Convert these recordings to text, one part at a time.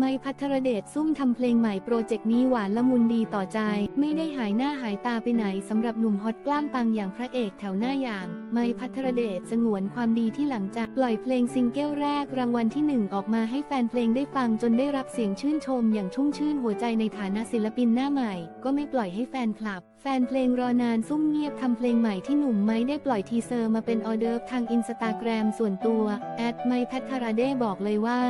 ไม่พัทรเดชซุ่มทำเพลงใหม่โปรเจกต์นี้หวานละมุนดีต่อใจ ไม่ได้หายหน้าหายตาไปไหนสำหรับหนุ่มฮอตกล้ามปังอย่างพระเอกแถวหน้าอย่าง ไม่พัทรเดชสงวนความดีที่หลังจากปล่อยเพลงซิงเกิลแรกรางวัลที่หนึ่งออกมาให้แฟนเพลงได้ฟังจนได้รับเสียงชื่นชมอย่างชุ่มชื่นหัวใจในฐานะศิลปินหน้าใหม่ ก็ไม่ปล่อยให้แฟนคลับ แฟนเพลงรอนานซุ่มเงียบทำเพลงใหม่ที่หนุ่มไม้ได้ปล่อยทีเซอร์มาเป็นออเดิร์ทางอินสตาแกรมส่วนตัวแอดไมพัทรเดชบอกเลยว่า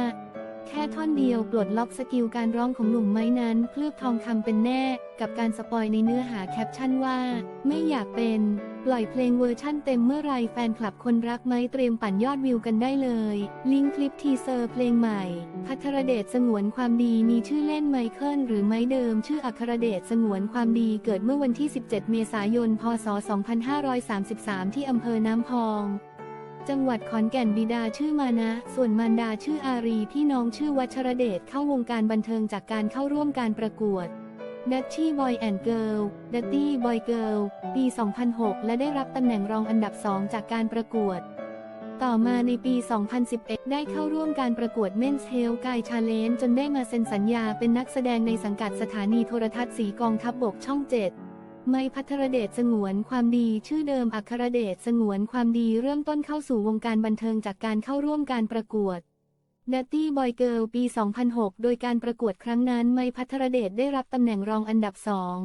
แค่ท่อนเดียวปลดล็อกสกิลการร้องของหนุ่มไม้นั้นเคลือบทองคำเป็นแน่ กับการสปอยในเนื้อหาแคปชั่นว่า ไม่อยากเป็น ปล่อยเพลงเวอร์ชั่นเต็มเมื่อไรแฟนคลับคนรักไม้เตรียมปั่นยอดวิวกันได้เลย ลิงก์คลิปทีเซอร์เพลงใหม่ พัทรเดชสงวนความดีมีชื่อเล่นไมเคิลหรือไม้เดิม ชื่ออัครเดชสงวนความดีเกิดเมื่อวันที่ 17 เมษายน พศ 2533 ที่อำเภอน้ำพอง จังหวัดขอนแก่นบิดาชื่อมานะ ส่วนมารดาชื่ออารีพี่น้องชื่อวัชรเดชเข้าวงการบันเทิงจากการเข้าร่วมการประกวดดัตชี่บอยแอนด์เกิลดัตตี้บอยเกิลปี 2006 และได้รับตำแหน่งรองอันดับ2จากการประกวด ต่อมาในปี 2011 ได้เข้าร่วมการประกวด Men's Health Guy Challenge จนได้มาเซ็นสัญญาเป็นนักแสดงในสังกัดสถานีโทรทัศน์สีกองทัพบบกช่อง 7 ไม่พัทรเดชสงวนความดีชื่อเดิมอัครเดชสงวนความดีเริ่มต้นเข้าสู่วงการบันเทิงจากการเข้าร่วมการประกวด d ัตตี้บอยเกิลปี 2006 โดยการประกวดครั้งนั้นไม่พัทรเดชได้รับตำแหน่งรองอันดับสอง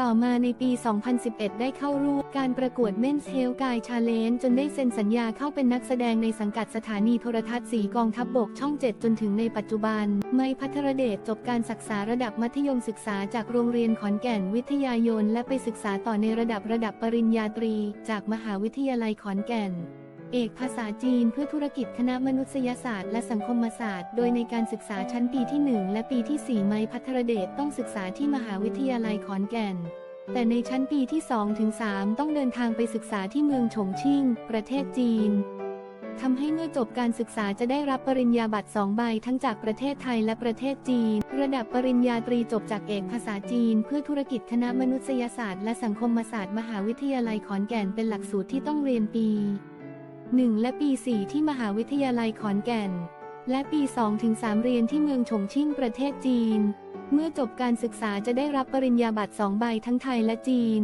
ต่อมาในปี 2011 ได้เข้าร่วมการประกวด Men's Health Guy Challenge จนได้เซ็นสัญญาเข้าเป็นนักแสดงในสังกัดสถานีโทรทัศน์สีกองทัพบบกช่อง 7 จนถึงในปัจจุบัน ไม่พัทรเดชจบการศึกษาระดับมัธยมศึกษาจากโรงเรียนขอนแก่นวิทยายน และไปศึกษาต่อในระดับระดับปริญญาตรี จากมหาวิทยาลัยขอนแก่น เอกภาษาจีนเพื่อธุรกิจคณะมนุษยศาสตร์และสังคมศาสตร์ โดยในการศึกษาชั้นปีที่ 1 และปีที่ 4 ไมพัทรเดชต้องศึกษาที่มหาวิทยาลัยขอนแก่น แต่ในชั้นปีที่ 2 ถึง 3 ต้องเดินทางไปศึกษาที่เมืองฉงชิ่ง ประเทศจีนทำให้เมื่อจบการศึกษาจะได้รับปริญญาบัตร2ใบทั้งจากประเทศไทยและประเทศจีน ระดับปริญญาตรีจบจากเอกภาษาจีน เพื่อธุรกิจคณะมนุษยศาสตร์และสังคมศาสตร์ มหาวิทยาลัยขอนแก่นเป็นหลักสูตรที่ต้องเรียนปี 1 และปี 4 ที่มหาวิทยาลัยขอนแก่น และปี 2-3 เรียนที่เมืองฉงชิ่งประเทศจีน เมื่อจบการศึกษาจะได้รับปริญญาบัตร2ใบทั้งไทยและจีน